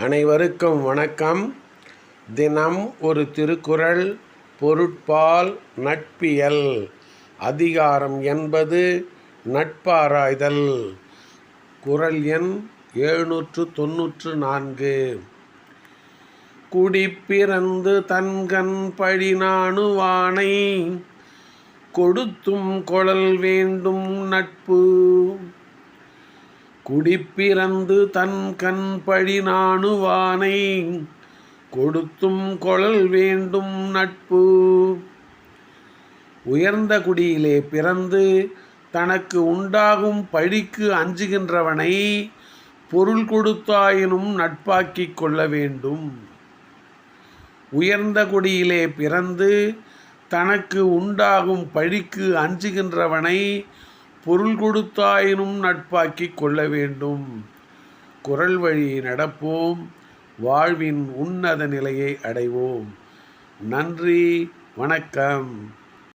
அனைவருக்கும் வணக்கம். தினம் ஒரு திருக்குறள் பொருட்பால் நட்பியல். அதிகாரம் என்பது நட்பாராய்தல். குறள் எண் எழுநூற்று தொன்னூற்று நான்கு. குடிப்பிறந்து தன்கண் பழி நாணுவானை கொடுத்தும் குழல் வேண்டும் நட்பு. குடிப்பிறந்து தன் கண் பழி நாணுவானை கொடுத்தும் கொளல் வேண்டும் நட்பு. உயர்ந்த குடியிலே பிறந்து தனக்கு உண்டாகும் பழிக்கு அஞ்சுகின்றவனை பொருள் கொடுத்தாயினும் நட்பாக்கிக் கொள்ள வேண்டும். உயர்ந்த குடியிலே பிறந்து தனக்கு உண்டாகும் பழிக்கு அஞ்சுகின்றவனை பொருள் கொடுத்தாயினும் நட்பாக்கிக் கொள்ள வேண்டும். குரல் வழி நடப்போம். வாழ்வின் உன்னத நிலையை அடைவோம். நன்றி. வணக்கம்.